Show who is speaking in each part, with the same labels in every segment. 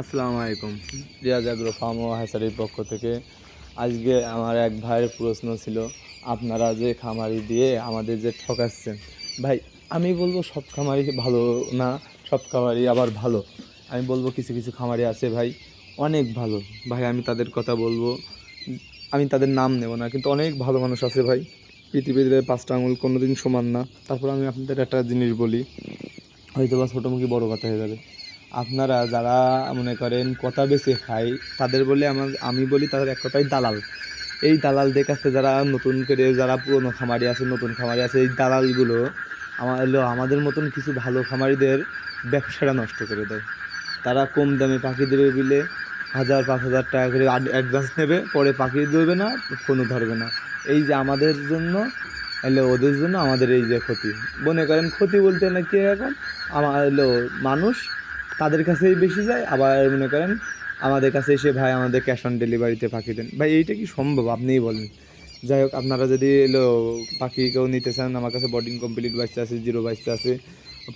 Speaker 1: আসসালামু আলাইকুম। Riaz agro farm ও হ্যাসারির পক্ষ থেকে আজকে আমার এক ভাইয়ের প্রশ্ন ছিল, আপনারা যে খামারি দিয়ে আমাদের যে ঠকাচ্ছেন, ভাই আমি বলব সব খামারি ভালো না, সব খামারি আবার ভালো। আমি বলব কিছু কিছু খামারি আছে ভাই, অনেক ভালো। ভাই আমি তাদের কথা বলব, আমি তাদের নাম নেব না, কিন্তু অনেক ভালো মানুষ আছে ভাই। পৃথিবীতে পাঁচটা আঙুল কোনোদিন সমান না। তারপর আমি আপনাদের একটা জিনিস বলি হয়তো বা ছোটোমুখী বড়ো কথা হয়ে যাবে। আপনারা যারা মনে করেন কথা বেছে খায়, তাদের বলে আমার আমি বলি তাদের এক কথাই দালাল। এই দালালদের কাছে যারা নতুন করে যারা পুরনো খামারি আছে, নতুন খামারি আছে, এই দালালগুলো আমার আমাদের মতন কিছু ভালো খামারিদের ব্যবসাটা নষ্ট করে দেয়। তারা কম দামে পাখি দেবে বলে হাজার, পাঁচ হাজার টাকা করে অ্যাডভান্স নেবে, পরে পাখি দেবে না, ফোনও ধরবে না। এই যে আমাদের জন্য, এলে, ওদের জন্য আমাদের এই যে ক্ষতি। মনে করেন ক্ষতি বলতে না কি এখন আমার হলো মানুষ তাদের কাছেই বেশি যায়, আবার মনে করেন আমাদের কাছে এসে ভাই আমাদের ক্যাশ অন ডেলিভারিতে পাখি দেন। ভাই, এইটা কি সম্ভব? আপনিই বলেন। যাই হোক, আপনারা যদি এলো পাখি কেউ নিতে চান, আমার কাছে বডিং কমপ্লিট বাচ্চা আছে জিরো বাচ্চা আছে।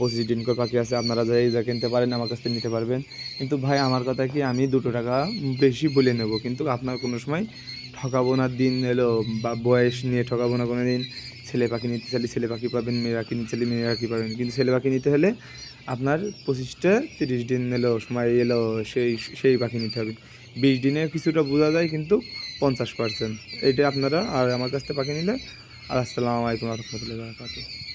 Speaker 1: পঁচিশ দিন করে পাখি আছে, আপনারা যাই যা কিনতে পারেন, আমার কাছ থেকে নিতে পারবেন। কিন্তু ভাই, আমার কথা কি, আমি দুটো টাকা বেশি বলে নেব, কিন্তু আপনার কোনো সময় ঠকাবো না, দিন এলো, বা বয়স নিয়ে ঠকাবো না কোনো দিন। ছেলে পাখি নিতে চাইলে ছেলে পাখি পাবেন, মেয়ে পাখি নিতে চাইলে মেয়ে পাখি পাবেন, কিন্তু ছেলে পাখি নিতে হলে আপনার পঁচিশটা তিরিশ দিন এলো, সময় এলো, সেই সেই পাখি নিতে হবে। বিশ দিনে কিছুটা বোঝা যায়, কিন্তু পঞ্চাশ পার্সেন্ট এইটা আপনারা আর আমার কাছ থেকে পাখি নিলে, আর আসসালামু আলাইকুম রহমতুল্লাহ